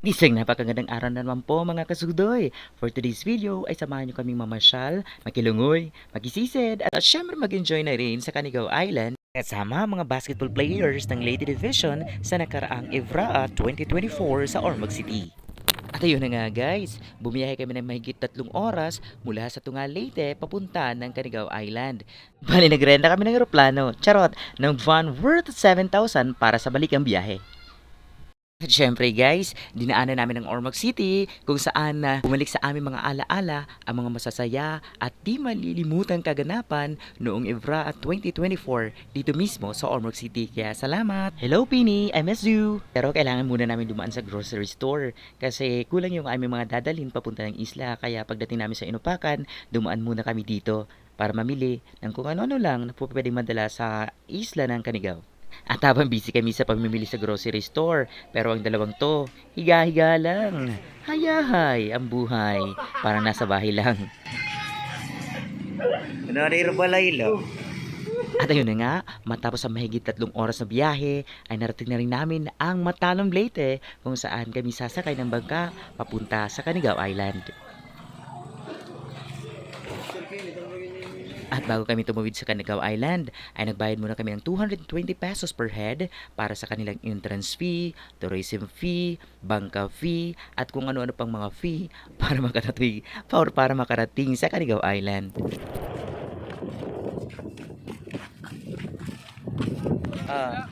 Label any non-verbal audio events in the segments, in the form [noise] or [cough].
Isang napakagandang araw na naman po mga kasudoy. For today's video ay samahan nyo kaming mamasyal, makilungoy, magisisid at syempre mag-enjoy na rin sa Canigao Island kasama mga basketball players ng Lady Division sa nakaraang Evraa 2024 sa Ormoc City. At ayun na nga guys, bumiyahe kami ng mahigit tatlong oras mula sa Tunga Leyte papunta ng Canigao Island. Bali nagrenta kami ng eroplano, charot, ng van worth 7,000 para sa balikang biyahe. At syempre guys, dinaanan namin ang Ormoc City kung saan na bumalik sa aming mga alaala ang mga masasaya at di malilimutang kaganapan noong Evra at 2024 dito mismo sa Ormoc City. Kaya salamat! Hello Pini! I miss you! Pero kailangan muna namin dumaan sa grocery store kasi kulang yung aming mga dadalhin papunta ng isla kaya pagdating namin sa Inupakan, dumaan muna kami dito para mamili ng kung ano-ano lang na pwedeng madala sa isla ng Canigao. At habang busy kami sa pamimili sa grocery store, pero ang dalawang to, higa-higa lang. Hayahay ang buhay, parang nasa bahay lang. Nariro balay lang. At ayun na nga, matapos ang mahigit tatlong oras na biyahe, ay narating na rin namin ang Matalong Leyte kung saan kami sasakay ng bangka papunta sa Canigao Island. At bago kami tumawid sa Canigao Island, ay nagbayad muna kami ng 220 pesos per head para sa kanilang entrance fee, tourism fee, bangka fee, at kung ano-ano pang mga fee para makarating, para, para makarating sa Canigao Island. Ah.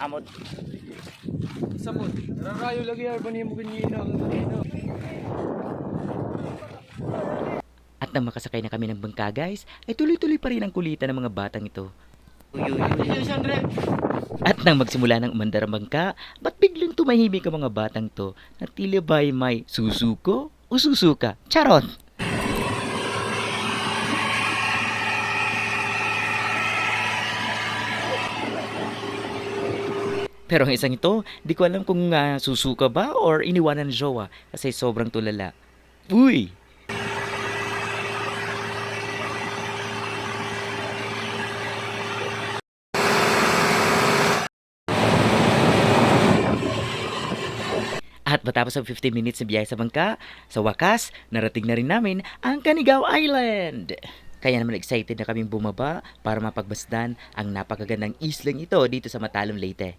amot. Samot. Nararayo lagi. Bani mo ganyan ang At nang makasakay na kami ng bangka guys, ay tuloy-tuloy pa rin ang kulitan ng mga batang ito. At nang magsimula ng umandar ang bangka, ba't biglang tumahimik ang mga batang to na tila ba'y may susuko o susuka? Charot! Pero ang isang ito, di ko alam kung ah, susuka ba or iniwanan ng jowa kasi sobrang tulala. Uy! At matapos ang 15 minutes na biyahe sa bangka, sa wakas, narating na rin namin ang Canigao Island. Kaya naman excited na kaming bumaba para mapagbasdan ang napakagandang islang ito dito sa Matalom Leyte.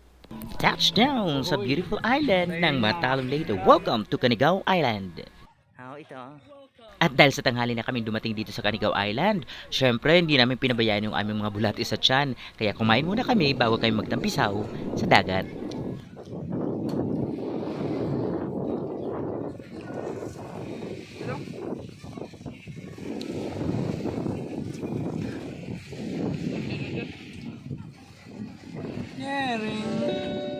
Touchdown sa beautiful island ng Matalom Leyte. Welcome to Canigao Island. How ito? At dahil sa tanghali na kami dumating dito sa Canigao Island, syempre hindi namin pinabayaan yung aming mga bulati sa tiyan. Kaya kumain muna kami bago kami magtampisaw sa dagat.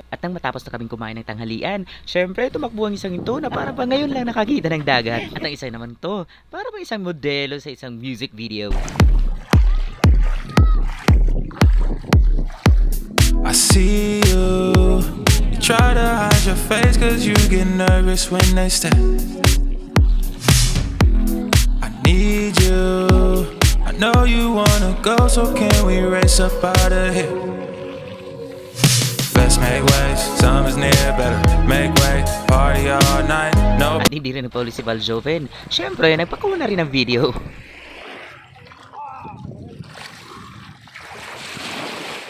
At nang matapos na kaming kumain ng tanghalian, syempre tumakbo ang isang ito na para pa ngayon lang nakakita ng dagat. At ang isa naman to, para ba isang modelo sa isang music video. I see you. You try to hide your face cause you get nervous when they stare. I need you. I know you wanna go, so can we race up out of here? Make waves, summer's near, better make way, party all night. No At hindi rin napuli si Valjoven. Syempre, nagpakuha na rin ng video.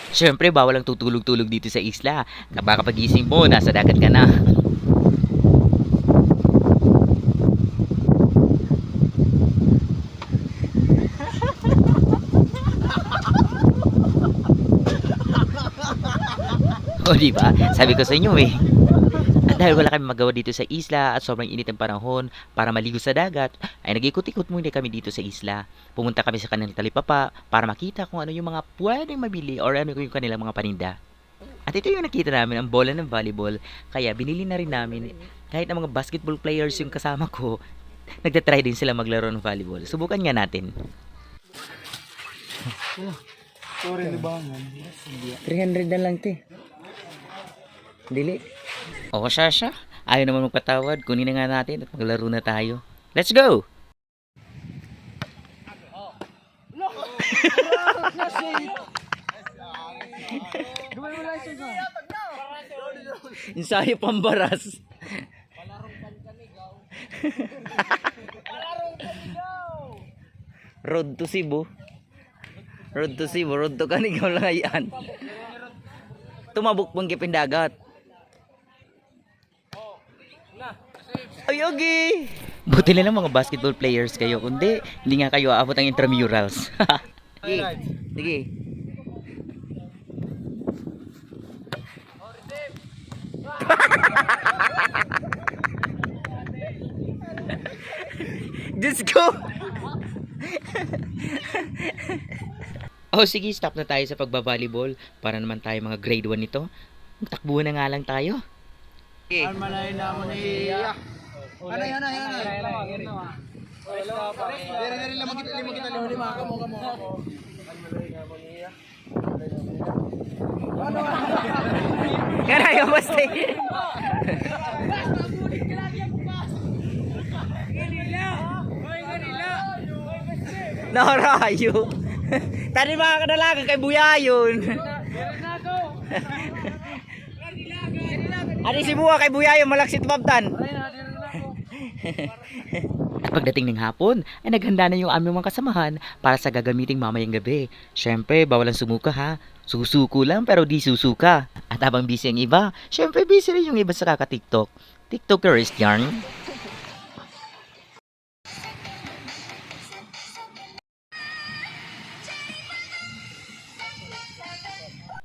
Syempre, bawal ang tutulog-tulog dito sa isla. Baka pagising mo, nasa dagat ka na. O [laughs] di ba? Sabi ko sa inyo eh. At dahil wala kami magawa dito sa isla at sobrang init ng panahon para maligo sa dagat, ay nag-ikot-ikot muna kami dito sa isla. Pumunta kami sa kanilang talipapa para makita kung ano yung mga pwedeng mabili or ano yung kanilang mga paninda. At ito yung nakita namin, ang bola ng volleyball. Kaya binili na rin namin, kahit ang mga basketball players yung kasama ko, [laughs] nagtatry din sila maglaro ng volleyball. Subukan nga natin. Sorry, libangan. 300 na lang, te. Dili. O, Shasha. Ayaw naman magpatawad. Kunin na nga natin at maglaro na tayo. Let's go! Ensayo pambaras. Road to Cebu. Road to Cebu, road to Kanigaw lang ayan. Tumabok pong kipindagat. Okay. Buti na lang mga basketball players kayo. Kundi, hindi nga kayo aabot ang intramurals. [laughs] Sige. Sige. [laughs] Diyos ko! [laughs] oh, sige, stop na tayo sa pagbabalibol para naman tayo mga grade 1 nito. Takbuhan na nga lang tayo. Okay. Almalay na mo ni Iya. Ano yan, ano yan, ano. Dere, dere, lamang kita, limang kita, lima. Kamo, kamo, kamo. Kaya yung basta Narayo. Tani mga kadalaga kay Buyayon. Adi si Buwa kay Buyayon malaksit babtan. At [laughs] pagdating ng hapon, ay naghanda na yung aming mga kasamahan para sa gagamiting mamayang gabi. Syempre, bawal ang sumuka ha. Susuko lang pero di susuka. At habang busy ang iba, syempre busy rin yung iba sa kaka-tiktok. TikTokers yarn.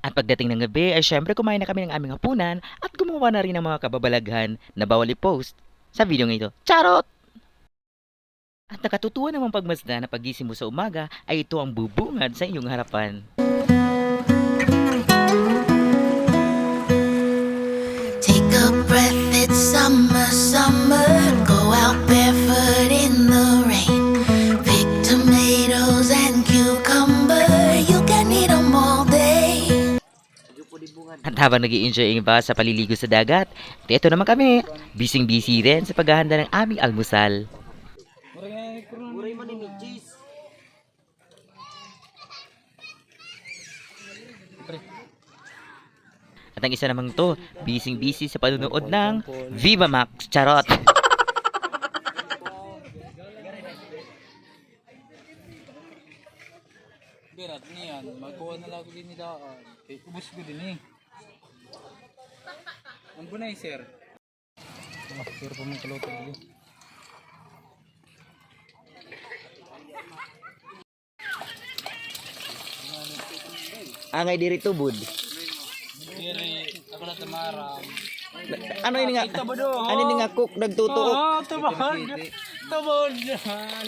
At pagdating ng gabi ay syempre kumain na kami ng aming hapunan at gumawa na rin ng mga kababalaghan na bawal i-post sa video ng ito. Charot! At nakatutuwa namang pagmasda na pagising mo sa umaga ay ito ang bubungad sa iyong harapan. At habang nag enjoy ang iba sa paliligo sa dagat, at ito naman kami, bising-busy rin sa paghahanda ng aming almusal. At ang isa namang to, bising-busy sa panunood ng Viva Max Charot. Berat niyan, magkuha na lang ako din ni Daan. Ubus ko din eh. Ang bunay, sir. Ah, sir pa mong kaloto din. Angay diri tubod. Diri, ako na tamaram. Ano ini nga? Ano ini nga cook nagtutuo? Oh, tabod! Tabod!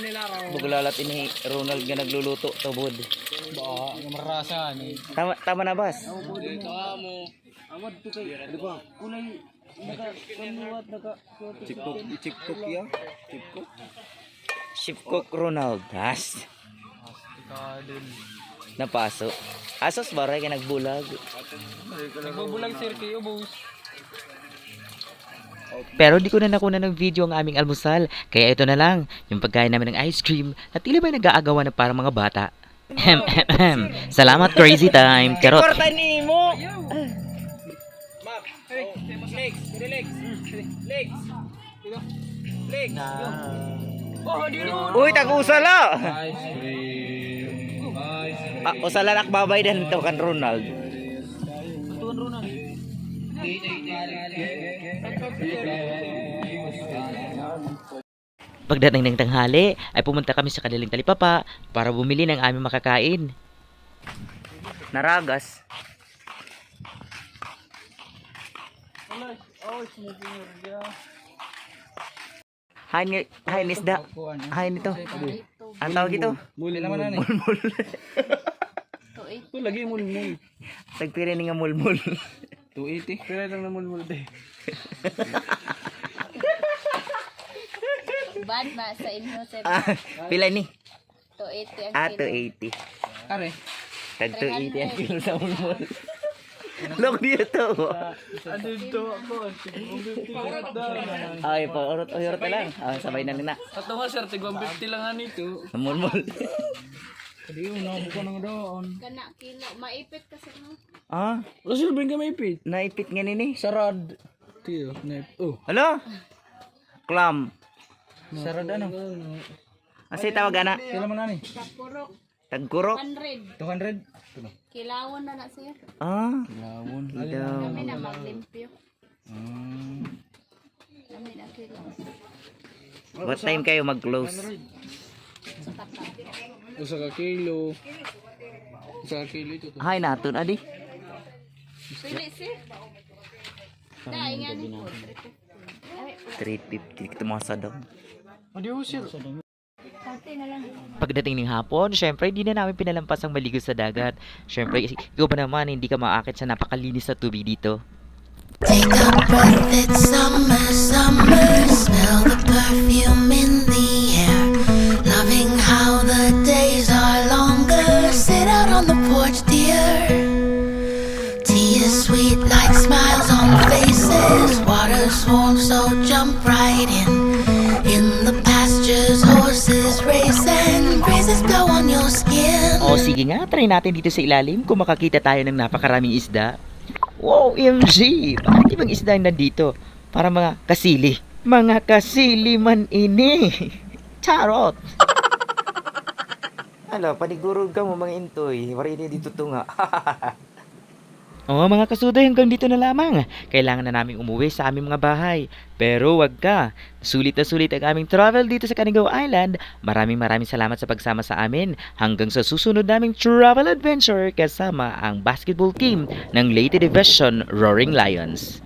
Nilaraw. Buglalat ini Ronald nga nagluluto tubod. Ba, yung marasa ni. Tama tama na bas. Ito mo. Amad to kay. Di ba? Kulay naka kanuwat naka Chipkok, chipkok ya. Chipkok. Chef cook Ronald. Has. Napaso. Asos baray ka nagbulag. Nagbubulag sir kayo, boss. Pero di ko na nakuna ng video ang aming almusal. Kaya ito na lang, yung pagkain namin ng ice cream na tila ba nag-aagawan na parang mga bata. Ahem, ahem, ahem. Salamat crazy time. Karot. ni mo. Legs, legs, legs. Legs. Uy, tag-usala! Ice cream. Ice cream. Ah, usala nakbabay din to kan Ronald. Tuan ro na. Pagdating ng tanghali, ay pumunta kami sa kanilang talipapa para bumili ng aming makakain. Naragas. Hain, hain isda. Hain ito. Ang tawag ito? Muli naman na ni. Mulmul. [laughs] Ito lagi mulmul. Tagpiri ni nga mulmul. [laughs] 280. Pero lang na mulmul de. Bad ba sa inyo sir? ah, pila ni? 280 ang Ah, kilo. 280. Are. Tag 280 ang kilo sa mulmul. [laughs] Look dito. Ano ito ako? 150 lang. Ay, pa orot orot na lang. Ah, sabay na nina. Ato nga sir, tig 150 lang nga nito. Mulmul. [laughs] Hindi yun, nakabuko ng doon. Kana kilo. Maipit kasi no. Ah, Wala sila ba yung maipit? naipit nga nini. Sarad. Tiyo, naip. Oh. Hala? Clam. Sarad ano? Asi tawag ana? Kailan man nani? Kapurok. Tagkurok. 100. 200? Kilawan na na siya. Ah, Lawon. daw. Kami na maglimpyo. Hmm. Kami na kilawan. What time kayo mag-close? Usa ka kilo. Usa ka kilo ito. Hay naton adi. Pili sir. Dahil nga ni po. 350 kita mga sa daw. Adi ho sir. Pati na lang. Pagdating ng hapon, syempre hindi na namin pinalampas ang maligo sa dagat. Syempre, ikaw ba naman hindi ka maakit sa napakalinis na tubig dito? Take a breath, it's summer, summer. Smell the perfume in the air. Porch, dear. Tea sweet like smiles on faces. Water's warm, so jump right in. In the pastures, horses race and breezes blow on your skin. O sige nga, try natin dito sa ilalim kung makakita tayo ng napakaraming isda. Wow, MG! Bakit ibang isda nandito? Para mga kasili. Mga kasili man ini. [laughs] Charot! Alo, panigurog ka mo mga intoy. Wari ini dito tunga. [laughs] Oo mga kasuday, hanggang dito na lamang. Kailangan na namin umuwi sa aming mga bahay. Pero wag ka. Sulit na sulit ang aming travel dito sa Canigao Island. Maraming maraming salamat sa pagsama sa amin. Hanggang sa susunod naming travel adventure kasama ang basketball team ng Leyte Division Roaring Lions.